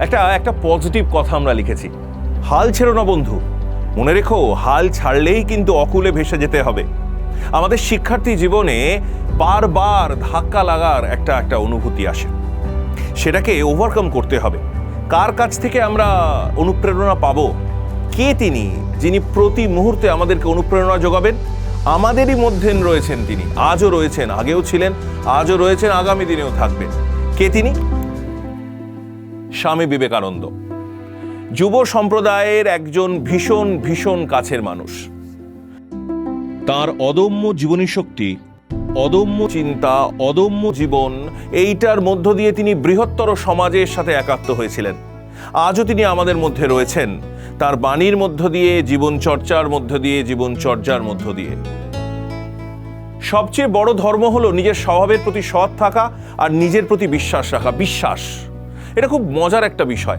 একটা একটা পজিটিভ কথা আমরা লিখেছি। হাল ছেড়ো না বন্ধু। মনে রেখো, হাল ছাড়লেই কিন্তু অকুলে ভেসে যেতে হবে। আমাদের শিক্ষার্থী জীবনে বারবার ধাক্কা লাগার একটা একটা অনুভূতি আসে। সেটাকে ওভারকাম করতে হবে। কার কাছ থেকে আমরা অনুপ্রেরণা পাব? কে তিনি যিনি প্রতি মুহূর্তে আমাদেরকে অনুপ্রেরণা যোগাবেন? আমাদেরই মধ্যে রয়েছেন তিনি। আজও রয়েছেন, আগেও ছিলেন, আজও রয়েছেন, আগামী দিনেও থাকবেন। কে তিনি? স্বামী বিবেকানন্দ। যুব সম্প্রদায়ের একজন ভীষণ ভীষণ কাছের মানুষ। তার অদম্য জীবনী শক্তি অদম্য চিন্তা অদম্য জীবন এইটার মধ্য দিয়ে তিনি বৃহত্তর সমাজের সাথে একাত্ম হয়েছিলেন। আজও তিনি আমাদের মধ্যে রয়েছেন। তার বাণীর মধ্য দিয়ে জীবন চর্চার মধ্য দিয়ে জীবন চর্যার মধ্য দিয়ে। সবচেয়ে বড় ধর্ম হলো নিজের স্বভাবের প্রতি সৎ থাকা আর নিজের প্রতি বিশ্বাস রাখা বিশ্বাস। এটা খুব মজার একটা বিষয়।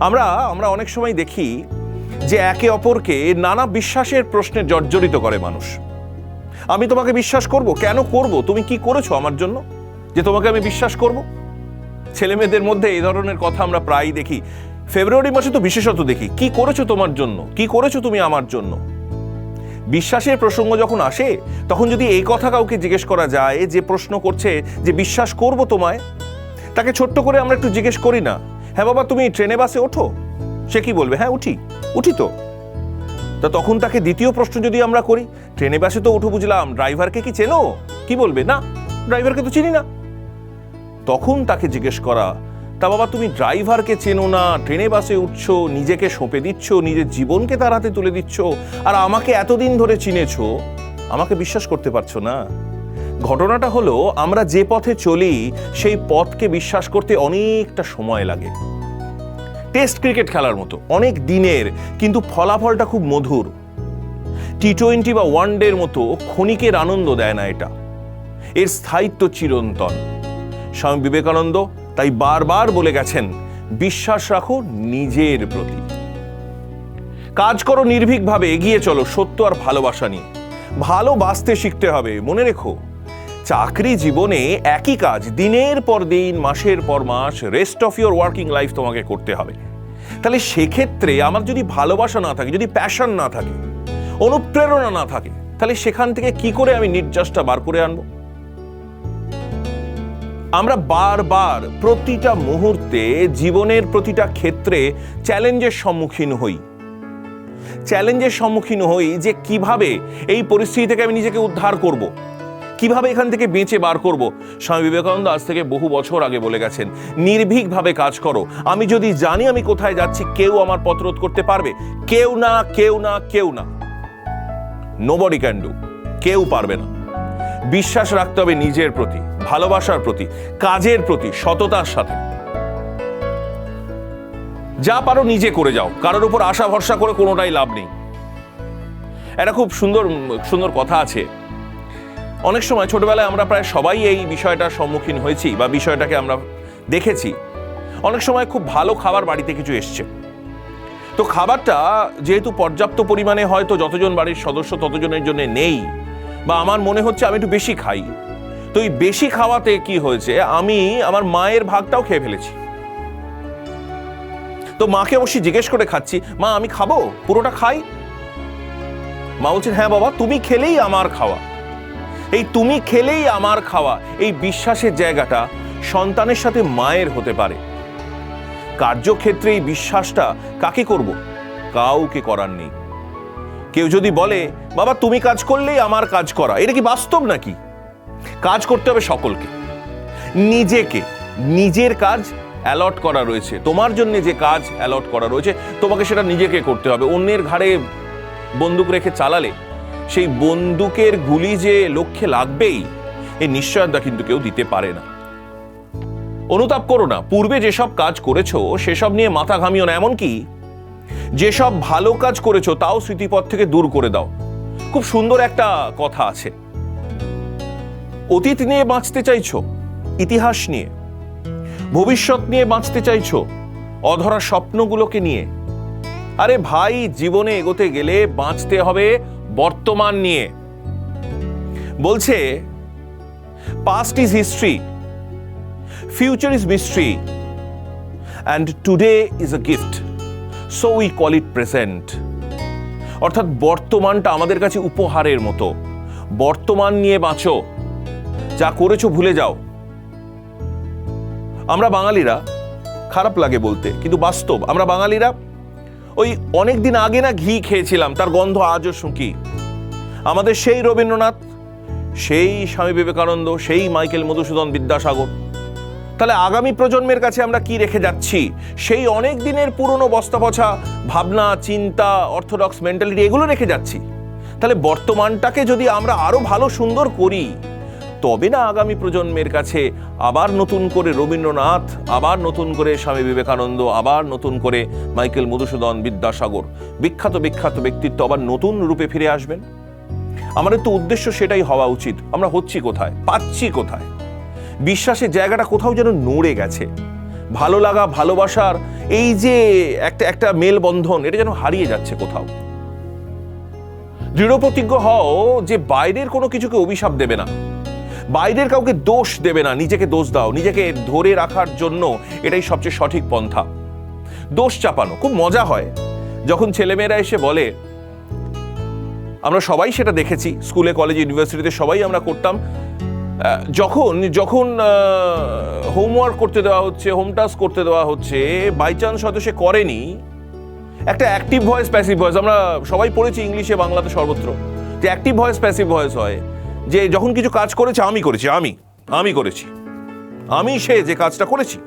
আমরা আমরা অনেক সময় দেখি যে একে অপরকে নানা বিশ্বাসের প্রশ্নে জর্জরিত করে মানুষ। আমি তোমাকে বিশ্বাস করব? কেন করব? তুমি কি করেছ আমার জন্য? যে তোমাকে আমি বিশ্বাস করব? ছেলে মেয়েদের মধ্যে এই ধরনের কথা আমরা প্রায়ই দেখি। ফেব্রুয়ারি মাসে তো বিশেষত দেখি, কি করেছ তোমার জন্য? কি করেছ তুমি আমার জন্য? বিশ্বাসের প্রসঙ্গ যখন আসে, তখন যদি এই কথা কাউকে জিজ্ঞেস করা যায় যে প্রশ্ন করছে যে বিশ্বাস করব তোমায় তাকে ছোট্ট করে আমরা একটু জিজ্ঞেস করি না। হ্যাঁ বাবা, তুমি ট্রেনে, বাসে ওঠো? সে কি বলবে? হ্যাঁ উঠি। উঠি তো। তা তখন তাকে দ্বিতীয় প্রশ্ন যদি আমরা করি, ট্রেনে, বাসে তো উঠো বুঝলাম, ড্রাইভারকে কি চেনো? কি বলবে? না, ড্রাইভারকে তো চিনি না। তখন তাকে জিজ্ঞেস করা, তা বাবা, তুমি ড্রাইভারকে চেনো না? ট্রেনে, বাসে উঠছো, নিজেকে সঁপে দিচ্ছ, নিজের জীবনকে তার হাতে তুলে দিচ্ছ, আর আমাকে এতদিন ধরে চিনেছ? আমাকে বিশ্বাস করতে পারছ না? ঘটনাটা হলো, আমরা যে পথে চলি, সেই পথকে বিশ্বাস করতে অনেকটা সময় লাগে। টেস্ট ক্রিকেট খেলার মতো, অনেক দিনের, কিন্তু ফলাফলটা খুব মধুর। টি টোয়েন্টি বা ওয়ান ডের মতো ক্ষণিকের আনন্দ দেয় না এটা। এর স্থায়িত্ব চিরন্তন। স্বামী বিবেকানন্দ তাই বারবার বলে গেছেন, বিশ্বাস রাখো নিজের প্রতি। কাজ করো নির্ভীকভাবে, এগিয়ে চলো, সত্য আর ভালোবাসা নিয়ে। ভালোবাসতে শিখতে হবে, মনে রেখো। চাকরি জীবনে একই কাজ, দিনের পর দিন, মাসের পর মাস rest of your working life তোমাকে করতে হবে। তাহলে সেক্ষেত্রে আমার যদি ভালোবাসা না থাকে, যদি প্যাশন না থাকে, অনুপ্রেরণা না থাকে, তাহলে সেখান থেকে কি করে আমি নির্যাসটা বার করে আনব? আমরা বারবার প্রতিটা মুহূর্তে জীবনের প্রতিটা ক্ষেত্রে চ্যালেঞ্জের সম্মুখীন হই। চ্যালেঞ্জের সম্মুখীন হই যে কীভাবে এই পরিস্থিতি থেকে আমি নিজেকে উদ্ধার করব। কীভাবে এখান থেকে বেঁচে বার করব? স্বামী বিবেকানন্দ আজ থেকে বহু বছর আগে বলে গেছেন, নির্ভীকভাবে কাজ করো। আমি যদি জানি আমি কোথায় যাচ্ছি, কেউ আমার পথ রোধ করতে পারবে? কেউ না কেউ না কেউ না। নোবডি ক্যান ডু কেউ পারবে না। বিশ্বাস রাখতে হবে নিজের প্রতি, ভালোবাসার প্রতি, কাজের প্রতি, সততার সাথে। যা পারো নিজে করে যাও। কারোর উপর আশা ভরসা করে কোনোটাই লাভ নেই। একটা খুব সুন্দর সুন্দর কথা আছে। অনেক সময় ছোটবেলায় আমরা প্রায় সবাই এই বিষয়টার সম্মুখীন হয়েছি বা বিষয়টাকে আমরা দেখেছি। অনেক সময় খুব ভালো খাবার বাড়িতে কিছু এসছে। তো খাবারটা যেহেতু পর্যাপ্ত পরিমাণে হয়তো যতজন বাড়ির সদস্য ততজনের জন্য নেই বা আমার মনে হচ্ছে আমি একটু বেশি খাই। তো এই বেশি খাওয়াতে কি হয়েছে? আমি আমার মায়ের ভাগটাও খেয়ে ফেলেছি। তো মাকে অবশ্যই জিজ্ঞেস করে খাচ্ছি, মা, আমি খাব? পুরোটা খাই? মা বলছেন হ্যাঁ বাবা, তুমি খেলেই আমার খাওয়া। এই তুমি খেলেই আমার খাওয়া। এই বিশ্বাসের জায়গাটা সন্তানের সাথে মায়ের হতে পারে। কার্যক্ষেত্রে এই বিশ্বাসটা কাকে করব? কাউকে করার নেই। কেউ যদি বলে, বাবা, তুমি কাজ করলেই আমার কাজ করা। এটা কি বাস্তব নাকি? কাজ করতে হবে সকলকে। নিজেকে, নিজের কাজ অ্যালট করা রয়েছে। তোমার জন্য যে কাজ অ্যালট করা রয়েছে, তোমাকে সেটা নিজেকে করতে হবে। অন্যের ঘাড়ে বন্দুক রেখে চালালে সেই বন্দুকের গুলি যে লক্ষ্যে লাগবেই এই নিশ্চয়তা কিন্তু কেউ দিতে পারে না। অনুতাপ করো না, পূর্বে যেসব কাজ করেছ, সেসব নিয়ে মাথা ঘামিও না, এমনকি যেসব ভালো কাজ করেছ, তাও স্মৃতিপথ থেকে দূর করে দাও। খুব সুন্দর একটা কথা আছে। অতীত নিয়ে বাঁচতে চাইছো, ইতিহাস নিয়ে, ভবিষ্যৎ নিয়ে বাঁচতে চাইছো, অধরা স্বপ্নগুলোকে নিয়ে, আরে ভাই, জীবনে এগোতে গেলে বাঁচতে হবে বর্তমান নিয়ে। বলছে past is history future is mystery and today is a gift so we call it present অর্থাৎ বর্তমানটা আমাদের কাছে উপহারের মতো। বর্তমান নিয়ে বাঁচো। যা করেছ ভুলে যাও। আমরা বাঙালিরা, খারাপ লাগে বলতে, কিন্তু বাস্তব, আমরা বাঙালিরা ওই অনেক দিন আগে না ঘি খেয়েছিলাম, তার গন্ধ আজও শুঁকি। আমাদের সেই রবীন্দ্রনাথ, সেই স্বামী বিবেকানন্দ, সেই মাইকেল মধুসূদন বিদ্যাসাগর, তাহলে আগামী প্রজন্মের কাছে আমরা কি রেখে যাচ্ছি? সেই অনেক দিনের পুরনো বস্তা পছা ভাবনা, চিন্তা, অর্থোডক্স, মেন্টালিটি, এগুলো রেখে যাচ্ছি। তাহলে বর্তমানটাকে যদি আমরা আরও ভালো, সুন্দর করি তবে না আগামী প্রজন্মের কাছে আবার নতুন করে রবীন্দ্রনাথ, আবার নতুন করে স্বামী বিবেকানন্দ, আবার নতুন করে মাইকেল মধুসূদন বিদ্যাসাগর। বিখ্যাত বিখ্যাত ব্যক্তিত্ব আবার নতুন রূপে ফিরে আসবেন? আমাদের তো উদ্দেশ্য সেটাই হওয়া উচিত। আমরা হচ্ছি কোথায়? পাচ্ছি কোথায়? বিশ্বাসের জায়গাটা কোথাও যেন নড়ে গেছে। ভালো লাগা, ভালোবাসার এই যে একটা একটা মেলবন্ধন, এটা যেন হারিয়ে যাচ্ছে কোথাও। দৃঢ় প্রতিজ্ঞ হও যে বাইরের কোনো কিছুকে অভিশাপ দেবে না। বাইরের কাউকে দোষ দেবে না, নিজেকে দোষ দাও, নিজেকে ধরে রাখার জন্য এটাই সবচেয়ে সঠিক পন্থা। দোষ চাপানো, খুব মজা হয়। যখন ছেলেমেয়েরা এসে বলে, আমরা সবাই সেটা দেখেছি, স্কুলে, কলেজে, ইউনিভার্সিটিতে সবাই আমরা করতাম। যখন যখন হোমওয়ার্ক করতে দেওয়া হচ্ছে হোম টাস্ক করতে দেওয়া হচ্ছে বাই চান্স হয়তো সে করেনি। একটা অ্যাক্টিভ ভয়েস প্যাসিভ ভয়েস আমরা সবাই পড়েছি ইংলিশে, বাংলাতে সর্বত্র। যে অ্যাক্টিভ ভয়েস প্যাসিভ ভয়েস হয় যে যখন কিছু কাজ করেছে, আমি করেছি, আমি আমি করেছি। আমি সে যে কাজটা করেছি।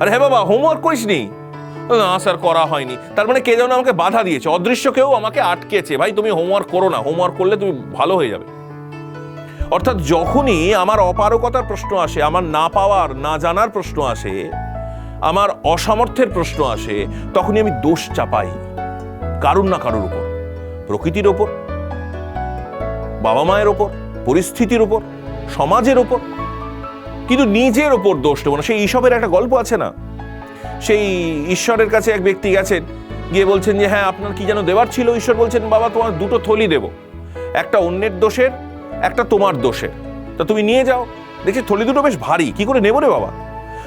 আরে হ্যাঁ বাবা হোমওয়ার্ক করিসনি? না, স্যার, করা হয়নি। তার মানে কে যেন আমাকে বাধা দিয়েছে। অদৃশ্য কেউ আমাকে আটকেছে। ভাই, তুমি হোমওয়ার্ক করো না। হোমওয়ার্ক করলে তুমি ভালো হয়ে যাবে। অর্থাৎ যখনই আমার অপারকতার প্রশ্ন আসে, আমার না পাওয়ার, না জানার প্রশ্ন আসে, আমার অসামর্থ্যের প্রশ্ন আসে, তখনই আমি দোষ চাপাই। কারুর না কারোর উপর। প্রকৃতির ওপর বাবা মায়ের ওপর পরিস্থিতির ওপর সমাজের ওপর কিন্তু নিজের ওপর দোষ দেবো না। সেই ঈশবের একটা গল্প আছে না? সেই ঈশ্বরের কাছে এক ব্যক্তি গেছেন, গিয়ে বলছেন যে হ্যাঁ আপনার কি যেন দেওয়ার ছিল? ঈশ্বর বলছেন, বাবা, তোমার দুটো থলি দেব। একটা অন্যের দোষের, একটা তোমার দোষের। তা তুমি নিয়ে যাও। দেখছি থলি দুটো বেশ ভারী। কি করে নেব রে বাবা?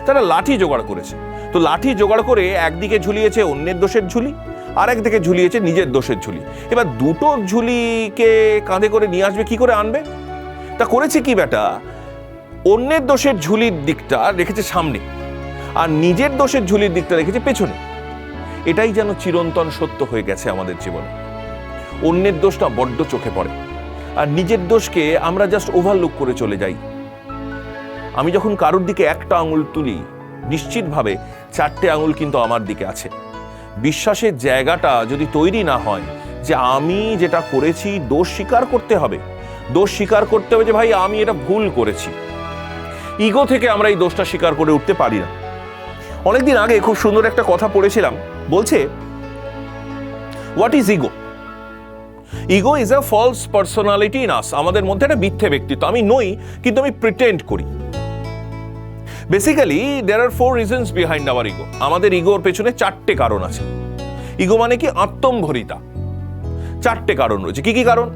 তারা লাঠি জোগাড় করেছে। তো লাঠি জোগাড় করে একদিকে ঝুলিয়েছে অন্যের দোষের ঝুলি আর একদিকে ঝুলিয়েছে নিজের দোষের ঝুলি। এবার দুটো ঝুলিকে কাঁধে করে নিয়ে আসবে, কি করে আনবে? তা করেছে কি বেটা? অন্যের দোষের ঝুলির দিকটা রেখেছে সামনে, আর নিজের দোষের ঝুলির দিকটা রেখেছে পেছনে। এটাই যেন চিরন্তন সত্য হয়ে গেছে আমাদের জীবনে। অন্যের দোষটা বড্ড চোখে পড়ে, আর নিজের দোষকে আমরা জাস্ট ওভারলুক করে চলে যাই। আমি যখন কারোর দিকে একটা আঙুল তুলি, নিশ্চিতভাবে চারটে আঙুল কিন্তু আমার দিকে আছে। বিশ্বাসের জায়গাটা যদি তৈরি না হয়, যে আমি যেটা করেছি দোষ স্বীকার করতে হবে দোষ স্বীকার করতে হবে যে, ভাই, আমি এটা ভুল করেছি। ইগো থেকে আমরা এই দোষটা স্বীকার করে উঠতে পারি না। অনেকদিন আগে খুব সুন্দর একটা কথা পড়েছিলাম। বলছে what is ego ego is a false personality in us আমাদের মধ্যে একটা মিথ্যে ব্যক্তিত্ব। আমি নই, কিন্তু আমি প্রিটেন্ড করি। Basically there are four reasons behind our ego আমাদের ইগোর পেছনে চারটে কারণ আছে। ইগো মানে কি? আত্মম্ভরিতা। চারটে কারণ রয়েছে। কি কি কারণ?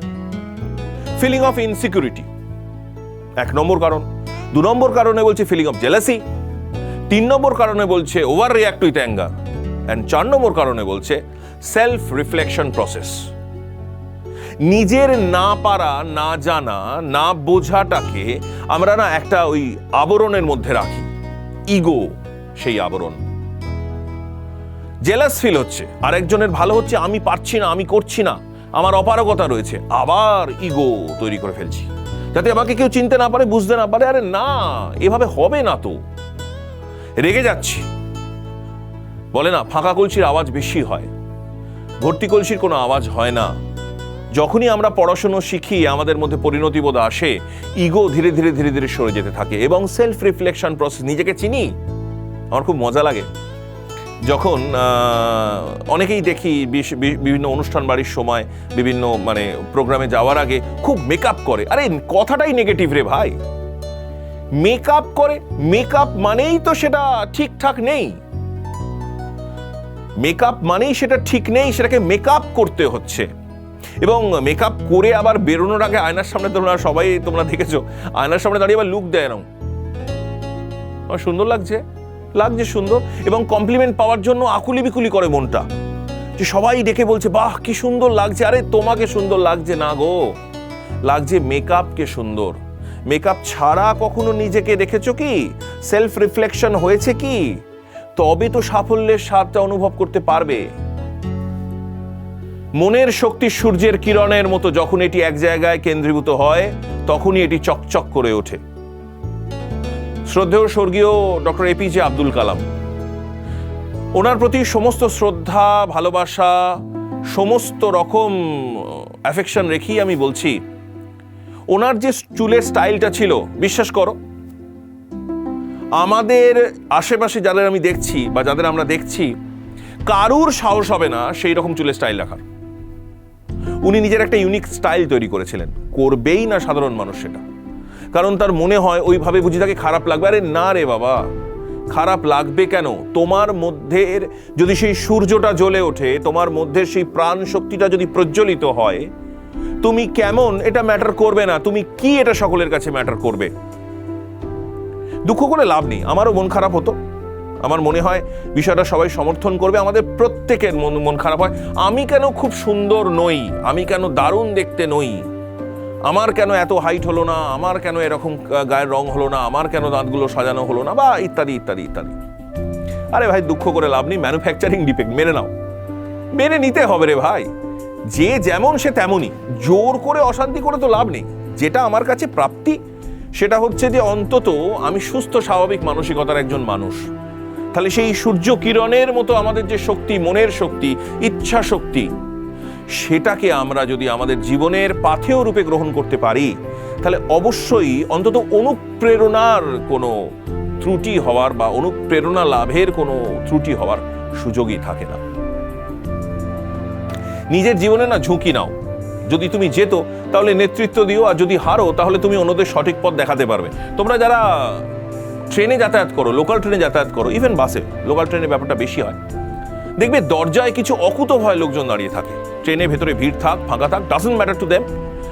ফিলিং অফ ইনসিকিউরিটি এক নম্বর কারণ। দু নম্বর কারণে বলছে ফিলিং অফ জেলাসি তিন নম্বর কারণে বলছে overreact with anger and চার নম্বর কারণে বলছে সেলফ রিফ্লেকশন প্রসেস নিজের না পারা, না জানা, না বোঝাটাকে আমরা না একটা ওই আবরণের মধ্যে রাখি। ইগো সেই আবরণ। জেলাস ফিল হচ্ছে। আরেকজনের ভালো হচ্ছে, আমি পারছি না, আমি করছি না। আমার অপারগতা রয়েছে। আবার ইগো তৈরি করে ফেলছি। যাতে আমাকে কেউ চিনতে না পারে, বুঝতে না পারে, আরে না, এভাবে হবে না তো। রেগে যাচ্ছি। বলে না, ফাঁকা কলসির আওয়াজ বেশি হয়। ভর্তি কলসির কোনো আওয়াজ হয় না। যখনই আমরা পড়াশুনো শিখি, আমাদের মধ্যে পরিণতিবোধ আসে ইগো ধীরে ধীরে ধীরে ধীরে সরে যেতে থাকে এবং সেলফ রিফ্লেকশন প্রসেস নিজেকে চিনি? আমার খুব মজা লাগে। যখন অনেকেই দেখি বিভিন্ন অনুষ্ঠান বাড়ির সময়, বিভিন্ন মানে প্রোগ্রামে যাওয়ার আগে খুব মেকআপ করে। আরে, কথাটাই নেগেটিভ রে ভাই। মেকআপ করে মেকআপ মানেই তো সেটা ঠিকঠাক নেই। মেকআপ মানেই সেটা ঠিক নেই, সেটাকে মেকআপ করতে হচ্ছে। এবং মেকআপ করে আবার বেরোনোর আগে আয়নার সামনে তোমরা সবাই তোমরা দেখেছ, আয়নার সামনে দাঁড়িয়ে আবার লুক দেয় আমার সুন্দর লাগছে। লাগছে সুন্দর এবং কমপ্লিমেন্ট পাওয়ার জন্য আকুলি বিকুলি করে মনটা। যে সবাই ডেকে বলছে, বাহ, কি সুন্দর লাগছে। আরে, তোমাকে সুন্দর লাগছে না গো। লাগছে মেকআপকে সুন্দর। মেকআপ ছাড়া কখনো নিজেকে দেখেছ কি? সেলফ রিফ্লেকশন হয়েছে কি? তবে তো সাফল্যের স্বাদটা অনুভব করতে পারবে। মনের শক্তি সূর্যের কিরণের মতো যখন এটি এক জায়গায় কেন্দ্রীভূত হয়, তখনই এটি চকচক করে ওঠে। শ্রদ্ধেয় স্বর্গীয় doctor A P J Abdul Kalam. ওনার প্রতি সমস্ত শ্রদ্ধা, ভালোবাসা, সমস্ত রকম অ্যাফেকশন রেখেই আমি বলছি, ওনার যে চুলের স্টাইলটা ছিল, বিশ্বাস করো, আমাদের আশেপাশে যাদের আমি দেখছি বা যাদের আমরা দেখছি, কারুর সাহস হবে না সেই রকম চুলের স্টাইল রাখার উনি নিজের একটা ইউনিক স্টাইল তৈরি করেছিলেন। করবেই না সাধারণ মানুষ সেটা। কারণ তার মনে হয় ওইভাবে বুঝি তাকে খারাপ লাগবে। আরে না রে বাবা, খারাপ লাগবে কেন? তোমার মধ্যে যদি সেই সূর্যটা জ্বলে ওঠে, তোমার মধ্যে সেই প্রাণ শক্তিটা যদি প্রজ্বলিত হয়, তুমি কেমন? এটা ম্যাটার করবে না। তুমি কি এটা সকলের কাছে ম্যাটার করবে? দুঃখ করে লাভ নেই। আমারও মন খারাপ হতো। আমার মনে হয় বিষয়টা সবাই সমর্থন করবে। আমাদের প্রত্যেকের মন মন খারাপ হয়। আমি কেন খুব সুন্দর নই? আমি কেন দারুণ দেখতে নই? আমার কেন এত হাইট হলো না? আমার কেন এরকম গায়ের রং হলো না? আমার কেন দাঁতগুলো সাজানো হলো না? বা ইত্যাদি ইত্যাদি ইত্যাদি। আরে ভাই, দুঃখ করে লাভ নেই। ম্যানুফ্যাকচারিং ডিফেক্ট মেনে নাও। মেনে নিতে হবে রে ভাই। যে যেমন সে তেমনই। জোর করে অশান্তি করে তো লাভ নেই। যেটা আমার কাছে প্রাপ্তি, সেটা হচ্ছে যে অন্তত আমি সুস্থ, স্বাভাবিক মানসিকতার একজন মানুষ। তাহলে সেই সূর্য কিরণের মতো আমাদের যে শক্তি, মনের শক্তি, ইচ্ছা শক্তি সেটাকে আমরা যদি আমাদের জীবনের পাথেয় রূপে গ্রহণ করতে পারি, তাহলে অবশ্যই অন্তত অনুপ্রেরণার কোনো ত্রুটি হওয়ার বা অনুপ্রেরণা লাভের কোনো ত্রুটি হওয়ার সুযোগই থাকে না। নিজের জীবনে না ঝুঁকি নাও। যদি তুমি যেত, তাহলে নেতৃত্ব দিও, আর যদি হারো, তাহলে তুমি অন্যদের সঠিক পথ দেখাতে পারবে। তোমরা যারা ট্রেনে যাতায়াত করো, লোকাল ট্রেনে যাতায়াত করো ইভেন বাসে, লোকাল ট্রেনের ব্যাপারটা বেশি হয়। দেখবে দরজায় কিছু অকুত ভয় লোকজন দাঁড়িয়ে থাকে। ট্রেনে ভেতরে ভিড় থাক, ফাঁকা থাক ডাজন্ট ম্যাটার টু দেম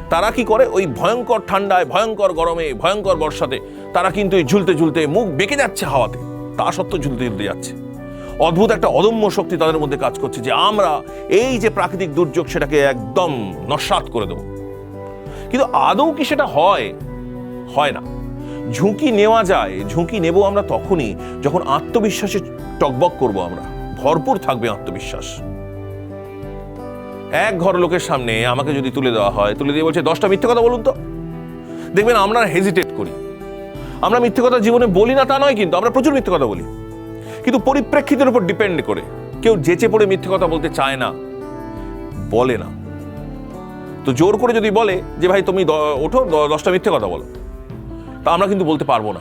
তারা কি করে? ওই ভয়ঙ্কর ঠান্ডায়, ভয়ঙ্কর গরমে, ভয়ঙ্কর বর্ষাতে তারা কিন্তু এই ঝুলতে ঝুলতে মুখ বেঁকে যাচ্ছে হাওয়াতে। তা সত্ত্বেও ঝুলতে ঝুলতে যাচ্ছে। অদ্ভুত একটা অদম্য শক্তি তাদের মধ্যে কাজ করছে যে আমরা এই যে প্রাকৃতিক দুর্যোগ সেটাকে একদম নস্বাত করে দেবো। কিন্তু আদৌ কি সেটা হয়? হয় না। ঝুঁকি নেওয়া যায়, ঝুঁকি নেব আমরা তখনই যখন আত্মবিশ্বাসে টকবক করব আমরা। ভরপুর থাকবে আত্মবিশ্বাস। এক ঘর লোকের সামনে আমাকে যদি তুলে দেওয়া হয়, তুলে দিয়ে বলছে, দশটা মিথ্যে কথা বলুন তো। দেখবেন আমরা হেজিটেট করি। আমরা মিথ্যে কথা জীবনে বলি না, তা নয় কিন্তু, আমরা প্রচুর মিথ্যে কথা বলি। কিন্তু পরিপ্রেক্ষিতের উপর ডিপেন্ড করে। কেউ যেচে পড়ে মিথ্যে কথা বলতে চায় না, বলে না। তো জোর করে যদি বলে যে, ভাই তুমি ওঠো দশটা মিথ্যে কথা বলো। তা আমরা কিন্তু বলতে পারব না।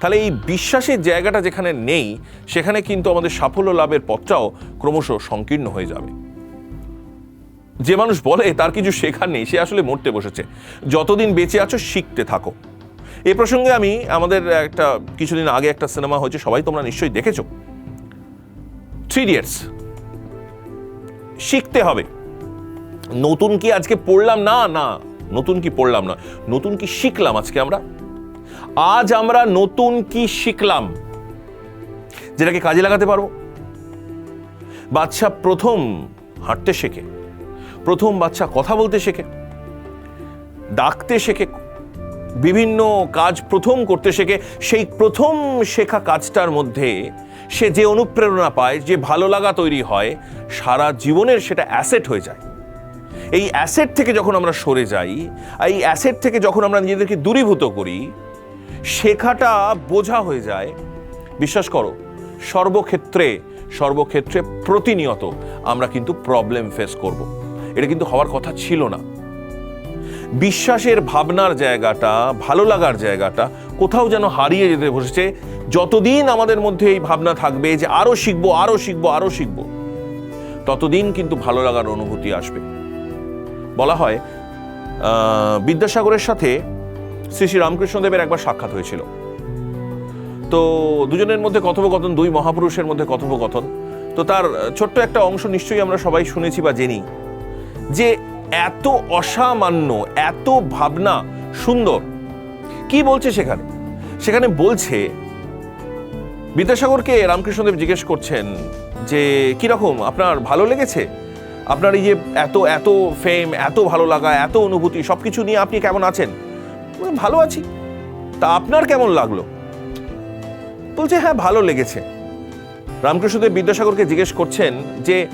তাহলে এই বিশ্বাসের জায়গাটা যেখানে নেই, সেখানে কিন্তু আমাদের সাফল্য লাভের পথটাও ক্রমশ সংকীর্ণ হয়ে যাবে। যে মানুষ বলে, তার কিছু শেখার নেই, সে আসলে মরতে বসেছে। যতদিন বেঁচে আছো, শিখতে থাকো। এ প্রসঙ্গে আমি আমাদের একটা, কিছুদিন আগে একটা সিনেমা হয়েছে, সবাই তোমরা নিশ্চয়ই দেখেছ। থ্রি ইডিয়টস শিখতে হবে। নতুন কি আজকে পড়লাম? না না, নতুন কি পড়লাম না। নতুন কি শিখলাম আজকে আমরা? আজ আমরা নতুন কি শিখলাম? যেটাকে কাজে লাগাতে পারব। বাচ্চা প্রথম হাঁটতে শেখে। প্রথম বাচ্চা কথা বলতে শেখে। ডাকতে শেখে। বিভিন্ন কাজ প্রথম করতে শেখে। সেই প্রথম শেখা কাজটার মধ্যে সে যে অনুপ্রেরণা পায়, যে ভালো লাগা তৈরি হয়, সারা জীবনের সেটা অ্যাসেট হয়ে যায়। এই অ্যাসেট থেকে যখন আমরা সরে যাই, এই অ্যাসেট থেকে যখন আমরা নিজেদেরকে দূরীভূত করি শেখাটা বোঝা হয়ে যায়। বিশ্বাস করো, সর্বক্ষেত্রে সর্বক্ষেত্রে প্রতিনিয়ত আমরা কিন্তু প্রবলেম ফেস করব। এটা কিন্তু হওয়ার কথা ছিল না। বিশ্বাসের ভাবনার জায়গাটা, ভালো লাগার জায়গাটা কোথাও যেন হারিয়ে যেতে বসেছে। যতদিন আমাদের মধ্যে এই ভাবনা থাকবে যে আরও শিখব আরও শিখব আরও শিখব, ততদিন কিন্তু ভালো লাগার অনুভূতি আসবে। বলা হয় বিদ্যাসাগরের সাথে শ্রী শ্রী রামকৃষ্ণদেবের একবার সাক্ষাৎ হয়েছিল। তো দুজনের মধ্যে কথোপকথন, দুই মহাপুরুষের মধ্যে কথোপকথন। তো তার ছোট্ট একটা অংশ নিশ্চয়ই আমরা সবাই শুনেছি বা জেনি। যে এত অসামান্য, এত ভাবনা, সুন্দর। কি বলছে সেখানে? সেখানে বলছে, বিদ্যাসাগরকে রামকৃষ্ণদেব জিজ্ঞেস করছেন যে কীরকম আপনার ভালো লেগেছে? আপনার এই যে এত এত ফেম এত ভালো লাগা, এত অনুভূতি সব কিছু নিয়ে আপনি কেমন আছেন? ভালো আছি। তা আপনার কেমন লাগল? বলছে হ্যাঁ ভালো লেগেছে। রামকৃষ্ণদেব বিদ্যাসাগরকে জিজ্ঞেস করছেন যে,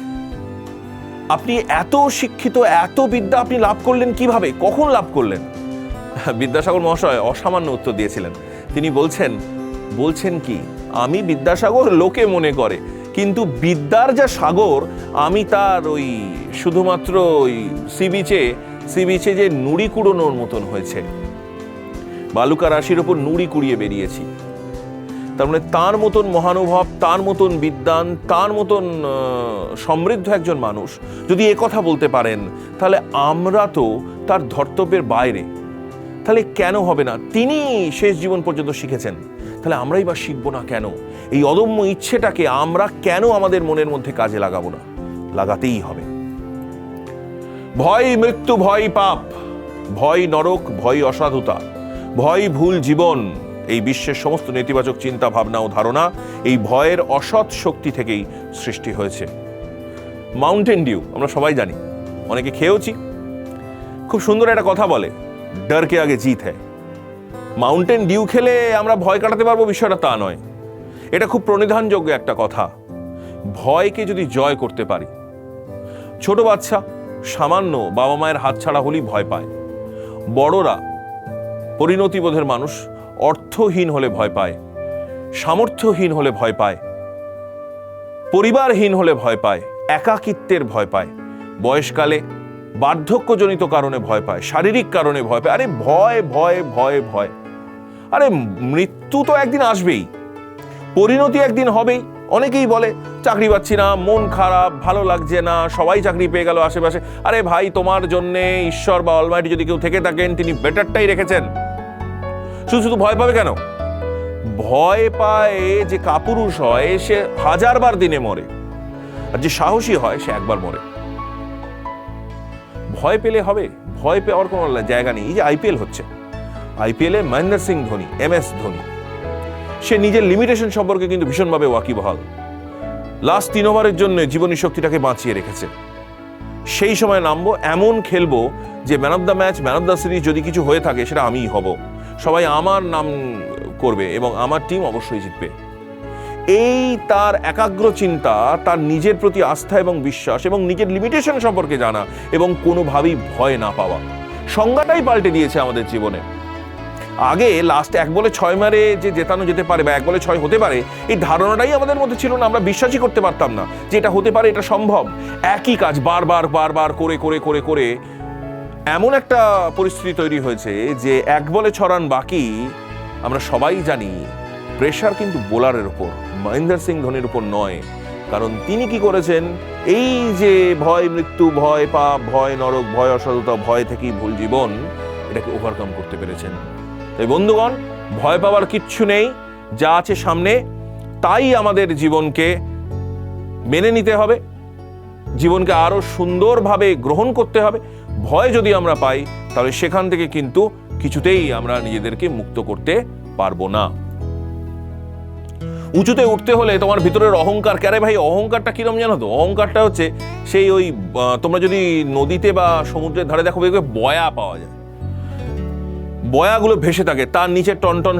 আপনি এত শিক্ষিত, এত বিদ্যা আপনি লাভ করলেন কীভাবে? কখন লাভ করলেন? বিদ্যাসাগর মহাশয় অসামান্য উত্তর দিয়েছিলেন। তিনি বলছেন বলছেন কি, আমি বিদ্যাসাগর লোকে মনে করে, কিন্তু বিদ্যার যা সাগর, আমি তার ওই শুধুমাত্র ওই সি বিচে সি বিচে যে নুড়ি কুড়োনোর মতন হয়েছে। বালুকা রাশির ওপর নুড়ি কুড়িয়ে বেরিয়েছি। তার মানে তার মতন মহানুভব, তার মতন বিদ্বান তার মতন সমৃদ্ধ একজন মানুষ যদি এ কথা বলতে পারেন, তাহলে আমরা তো তার ধর্তব্যের বাইরে। তাহলে কেন হবে না? তিনি শেষ জীবন পর্যন্ত শিখেছেন। তাহলে আমরাই বা শিখব না কেন? এই অদম্য ইচ্ছেটাকে আমরা কেন আমাদের মনের মধ্যে কাজে লাগাবো না? লাগাতেই হবে। ভয় মৃত্যু, ভয় পাপ, ভয় নরক, ভয় অসাধুতা। ভয় ভুল জীবন, এই বিশ্বের সমস্ত নেতিবাচক চিন্তা, ভাবনা ও ধারণা এই ভয়ের অসৎ শক্তি থেকেই সৃষ্টি হয়েছে। মাউন্টেন ডিউ আমরা সবাই জানি, অনেকে খেয়েওছি। খুব সুন্দর একটা কথা বলে, ডরকে আগে জিত হ্যায় মাউন্টেন ডিউ খেলে আমরা ভয় কাটাতে পারব, বিষয়টা তা নয়। এটা খুব প্রণিধানযোগ্য একটা কথা। ভয়কে যদি জয় করতে পারি, ছোট বাচ্চা সামান্য বাবা মায়ের হাত ছাড়া হলেই ভয় পায়। বড়রা পরিণতিবোধের মানুষ অর্থহীন হলে ভয় পায়, সামর্থ্যহীন হলে ভয় পায়, পরিবারহীন হলে ভয় পায়, একাকিত্বের ভয় পায়, বয়সকালে বার্ধক্যজনিত কারণে ভয় পায়, শারীরিক কারণে ভয় পায়, আরে ভয় ভয় ভয় ভয়। আরে মৃত্যু তো একদিন আসবেই, পরিণতি একদিন হবেই। অনেকেই বলে, চাকরি পাচ্ছি না, মন খারাপ, ভালো লাগছে না, সবাই চাকরি পেয়ে গেল আশেপাশে। আরে ভাই, তোমার জন্যে ঈশ্বর বা অলমাইটি যদি কেউ থেকে থাকেন, তিনি বেটারটাই রেখেছেন। শুধু শুধু ভয় পাবে কেন? ভয় পায় যে কাপুরুষ হয়, সে হাজারবার দিনে মরে। আর যে সাহসী হয়, সে একবার মরে। ভয় পেলে হবে, ভয় পাওয়ার কোনো জায়গা নেই। এই যে আইপিএল হচ্ছে, আইপিএলে মহেন্দ্র সিং ধোনি, এম এস ধোনি। সে নিজের লিমিটেশন সম্পর্কে কিন্তু ভীষণভাবে ওয়াকিবহাল। লাস্ট তিন ওভারের জন্য জীবনী শক্তিটাকে বাঁচিয়ে রেখেছে। সেই সময় নামবো, এমন খেলব যে man of the match man of the series যদি কিছু হয়ে থাকে, সেটা আমিই হব। সবাই আমার নাম করবে এবং আমার টিম অবশ্যই জিতবে। এই তার একাগ্র চিন্তা, তার নিজের প্রতি আস্থা এবং বিশ্বাস এবং নিজের লিমিটেশন সম্পর্কে জানা এবং কোনোভাবেই ভয় না পাওয়া। সংজ্ঞাটাই পাল্টে দিয়েছে আমাদের জীবনে। আগে লাস্ট এক বলে ছয় মারে যে জেতানো যেতে পারে বা এক বলে ছয় হতে পারে, এই ধারণাটাই আমাদের মধ্যে ছিল না, আমরা বিশ্বাসই করতে পারতাম না যে এটা হতে পারে, এটা সম্ভব। একই কাজ বারবার বারবার করে করে করে করে এমন একটা পরিস্থিতি তৈরি হয়েছে যে এক বলে ছড়ান বাকি, আমরা সবাই জানি প্রেশার কিন্তু বোলারের ওপর মহেন্দ্র সিং ধোনির উপর নয়। কারণ তিনি কি করেছেন? এই যে ভয় মৃত্যু, ভয় পাপ, ভয় নরক, ভয় অসাধুতা ভয় থেকেই ভুল জীবন, এটাকে ওভারকাম করতে পেরেছেন। তাই বন্ধুগণ, ভয় পাওয়ার কিচ্ছু নেই, যা আছে সামনে, তাই আমাদের জীবনকে মেনে নিতে হবে। জীবনকে আরও সুন্দরভাবে গ্রহণ করতে হবে। ভয় যদি আমরা পাই, তাহলে সেখান থেকে কিন্তু কিছুতেই আমরা নিজেদেরকে মুক্ত করতে পারব না। উঁচুতে উঠতে হলে তোমার ভিতরের অহংকার ক্যারে ভাই, অহংকারটা কিরম জানো তো? অহংকারটা হচ্ছে সেই ওই তোমরা যদি নদীতে বা সমুদ্রের ধারে দেখো বয়া পাওয়া যায়। বয়াগুলো ভেসে থাকে, তার নিচে টন টন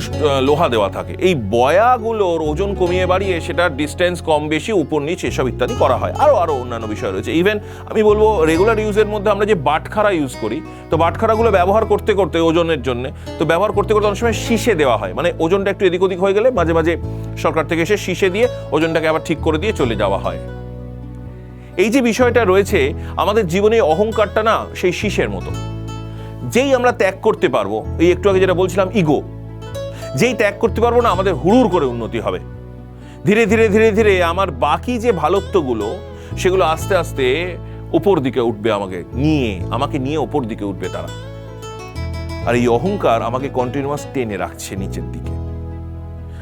লোহা দেওয়া থাকে। এই বয়াগুলোর ওজন কমিয়ে বাড়িয়ে সেটার ডিস্টেন্স কম বেশি, উপর নিচ এসব ইত্যাদি করা হয়। আরও আরও অন্যান্য বিষয় রয়েছে। ইভেন আমি বলব রেগুলার ইউজের মধ্যে আমরা যে বাটখারা ইউজ করি, তো বাটখারাগুলো ব্যবহার করতে করতে ওজনের জন্য, তো ব্যবহার করতে করতে অনেক সময় শীষে দেওয়া হয়। মানে ওজনটা একটু এদিক ওদিক হয়ে গেলে মাঝে মাঝে সরকার থেকে এসে শীষে দিয়ে ওজনটাকে আবার ঠিক করে দিয়ে চলে যাওয়া হয়। এই যে বিষয়টা রয়েছে, আমাদের জীবনে অহংকারটা না সেই শীষের মতো। যেই আমরা ত্যাগ করতে পারব, এই একটু আগে যেটা বলছিলাম ইগো যেই ত্যাগ করতে পারব না, আমাদের হুড়ুর করে উন্নতি হবে। ধীরে ধীরে ধীরে ধীরে আমার বাকি যে ভালোত্বগুলো, সেগুলো আস্তে আস্তে উপর দিকে উঠবে আমাকে নিয়ে আমাকে নিয়ে ওপর দিকে উঠবে তারা। আর এই অহংকার আমাকে কন্টিনিউয়াস টেনে রাখছে নিচের দিকে।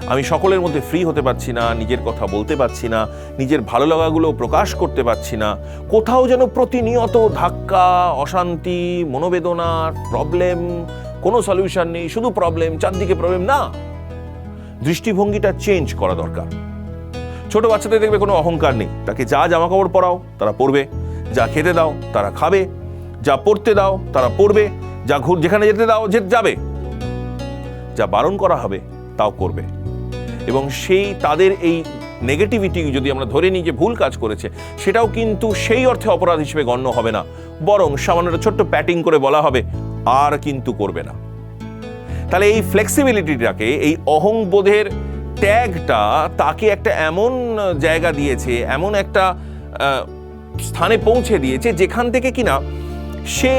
আমি সকলের মধ্যে ফ্রি হতে পারছি না, নিজের কথা বলতে পারছি না, নিজের ভালো লাগাগুলো প্রকাশ করতে পারছি না। কোথাও যেন প্রতিনিয়ত ধাক্কা, অশান্তি, মনোবেদনা প্রবলেম কোনো সলিউশন নেই, শুধু প্রবলেম চারদিকে প্রবলেম না। দৃষ্টিভঙ্গিটা চেঞ্জ করা দরকার। ছোট বাচ্চাদের দেখবে কোনো অহংকার নেই। তাকে যা জামা কাপড় পরাও, তারা পরবে। যা খেতে দাও, তারা খাবে। যা পড়তে দাও, তারা পড়বে যা ঘুর যেখানে যেতে দাও, যে যাবে। যা বারণ করা হবে, তাও করবে। এবং সেই তাদের এই নেগেটিভিটি যদি আমরা ধরে নিই যে ভুল কাজ করেছে, সেটাও কিন্তু সেই অর্থে অপরাধ হিসেবে গণ্য হবে না। বরং সামান্য ছোট্ট প্যাটিং করে বলা হবে, আর কিন্তু করবে না। তাহলে এই ফ্লেক্সিবিলিটিটাকে এই অহংবোধের ট্যাগটা তাকে একটা এমন জায়গা দিয়েছে, এমন একটা স্থানে পৌঁছে দিয়েছে, যেখান থেকে কিনা সে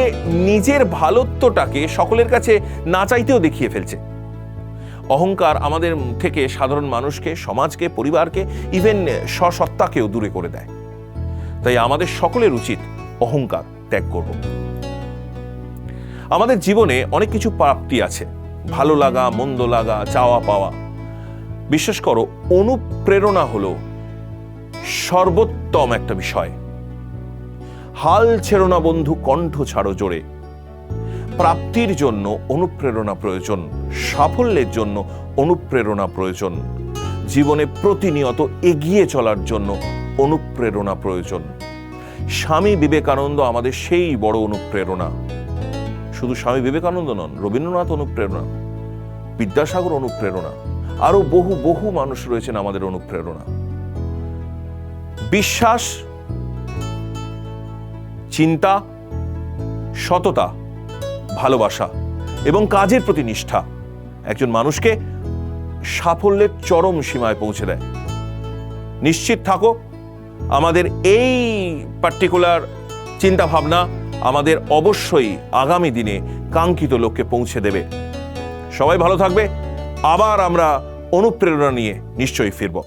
নিজের ভালোত্বটাকে সকলের কাছে না চাইতেও দেখিয়ে ফেলছে। অহংকার আমাদের থেকে সাধারণ মানুষকে, সমাজকে, পরিবারকে ইভেন স্বসত্তাকেও দূরে করে দেয়। তাই আমাদের সকলের উচিত অহংকার ত্যাগ করব। আমাদের জীবনে অনেক কিছু প্রাপ্তি আছে। ভালো লাগা, মন্দ লাগা, চাওয়া পাওয়া। বিশ্বাস করো, অনুপ্রেরণা হলো সর্বোত্তম একটা বিষয়। হাল ছেড়ো না বন্ধু, কণ্ঠ ছাড়ো জোরে। প্রাপ্তির জন্য অনুপ্রেরণা প্রয়োজন, সাফল্যের জন্য অনুপ্রেরণা প্রয়োজন, জীবনে প্রতিনিয়ত এগিয়ে চলার জন্য অনুপ্রেরণা প্রয়োজন। স্বামী বিবেকানন্দ আমাদের সেই বড় অনুপ্রেরণা। শুধু স্বামী বিবেকানন্দ নন, রবীন্দ্রনাথ অনুপ্রেরণা, বিদ্যাসাগর অনুপ্রেরণা, আরও বহু বহু মানুষ রয়েছেন আমাদের অনুপ্রেরণা। বিশ্বাস, চিন্তা, সততা ভালোবাসা এবং কাজের প্রতি নিষ্ঠা। একজন মানুষকে সাফল্যের চরম সীমায় পৌঁছে দেয়। নিশ্চিত থাকো, আমাদের এই পার্টিকুলার চিন্তা ভাবনা আমাদের অবশ্যই আগামী দিনে কাঙ্ক্ষিত লক্ষ্যে পৌঁছে দেবে। সবাই ভালো থাকবে, আবার আমরা অনুপ্রেরণা নিয়ে নিশ্চয়ই ফিরবো।